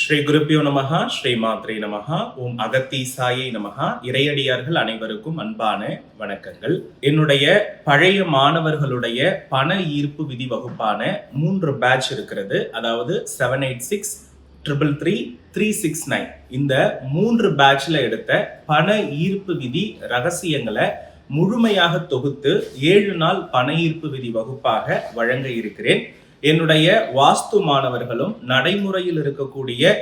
ஸ்ரீ குருப்பியோ நமகா ஸ்ரீ மாத்ரே நமகா ஓம் அகத்தீசாயை நமகா இறையடியார்கள் அனைவருக்கும் அன்பான வணக்கங்கள். என்னுடைய பழைய மாணவர்களுடைய பண ஈர்ப்பு விதி வகுப்பான மூன்று பேட்ச் இருக்கிறது. அதாவது seven eight six triple three three six nine இந்த மூன்று பேட்ச்ல எடுத்த பண ஈர்ப்பு விதி ரகசியங்களை முழுமையாக தொகுத்து ஏழு நாள் பண ஈர்ப்பு விதி வகுப்பாக வழங்க இருக்கிறேன். என்னுடைய வாஸ்து மாணவர்களும் நடைமுறையில் இருக்கக்கூடிய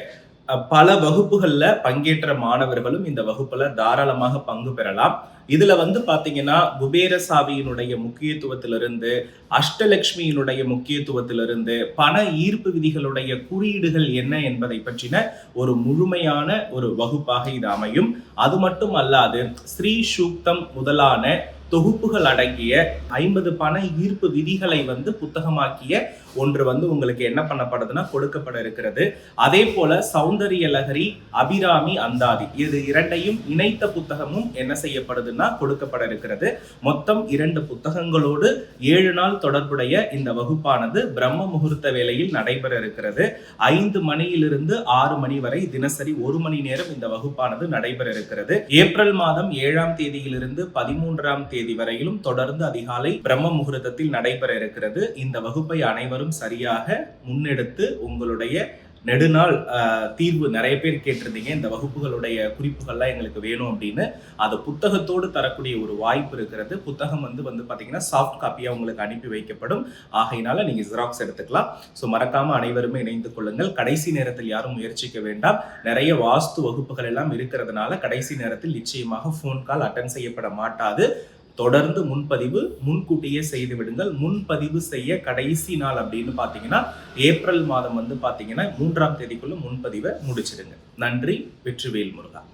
பல வகுப்புகள்ல பங்கேற்ற மாணவர்களும் இந்த வகுப்புல தாராளமாக பங்கு பெறலாம். இதுல வந்து பாத்தீங்கன்னா குபேரசாவியினுடைய முக்கியத்துவத்திலிருந்து அஷ்டலட்சுமியினுடைய முக்கியத்துவத்திலிருந்து பண ஈர்ப்பு விதிகளுடைய குறியீடுகள் என்ன என்பதை பற்றின ஒரு முழுமையான ஒரு வகுப்பாக இது அமையும். அது மட்டும் அல்லாது ஸ்ரீ சூக்தம் முதலான தொகுப்புகள் அடங்கிய ஐம்பது பண ஈர்ப்பு விதிகளை வந்து புத்தகமாக்கிய ஒன்று வந்து உங்களுக்கு என்ன பண்ணப்படுதுன்னா கொடுக்கப்பட இருக்கிறது. அதே போல சௌந்தரிய லகரி அபிராமி அந்தாதி இது இரண்டையும் இணைத்த புத்தகமும் என்ன செய்யப்படுதுன்னா கொடுக்கப்பட இருக்கிறது. மொத்தம் இரண்டு புத்தகங்களோடு ஏழு நாள் தொடர்புடைய இந்த வகுப்பானது பிரம்ம முகூர்த்த வேளையில் நடைபெற இருக்கிறது. ஐந்து மணியிலிருந்து ஆறு மணி வரை தினசரி ஒரு மணி நேரம் இந்த வகுப்பானது நடைபெற இருக்கிறது. ஏப்ரல் மாதம் ஏழாம் தேதியிலிருந்து பதிமூன்றாம் தேதி வரையிலும் தொடர்ந்து அதிகாலை பிரம்ம முகூர்த்தத்தில் நடைபெற இருக்கிறது. இந்த வகுப்பை அனைவரும் சரியாக முன்னெடுத்து உங்களுடைய நெடுநாள் தீர்வு நிறைய பேர் கேட்டிருந்தீங்க. இந்த வகுப்புகளுடைய குறிப்புகள்லாம் எங்களுக்கு வேணும் அப்படின்னு. அதை புத்தகத்தோடு தரக்கூடிய ஒரு வாய்ப்பு இருக்கிறது. புத்தகம் வந்து வந்து பார்த்தீங்கன்னா சாஃப்ட் காப்பியாக உங்களுக்கு அனுப்பி வைக்கப்படும். ஆகையினால நீங்கள் ஜெராக்ஸ் எடுத்துக்கலாம். ஸோ மறக்காமல் அனைவருமே இணைந்து கொள்ளுங்கள். கடைசி நேரத்தில் யாரும் முயற்சிக்க வேண்டாம். நிறைய வாஸ்து வகுப்புகள் எல்லாம் இருக்கிறதுனால கடைசி நேரத்தில் நிச்சயமாக ஃபோன் கால் அட்டன் செய்யப்பட மாட்டாது. தொடர்ந்து முன்பதிவு முன்கூட்டியே செய்து விடுங்கள். முன்பதிவு செய்ய கடைசி நாள் அப்படின்னு பார்த்தீங்கன்னா ஏப்ரல் மாதம் வந்து பார்த்தீங்கன்னா மூன்றாம் தேதிக்குள்ள முன்பதிவை முடிச்சிடுங்க. நன்றி வெற்றிவேல் முருகா.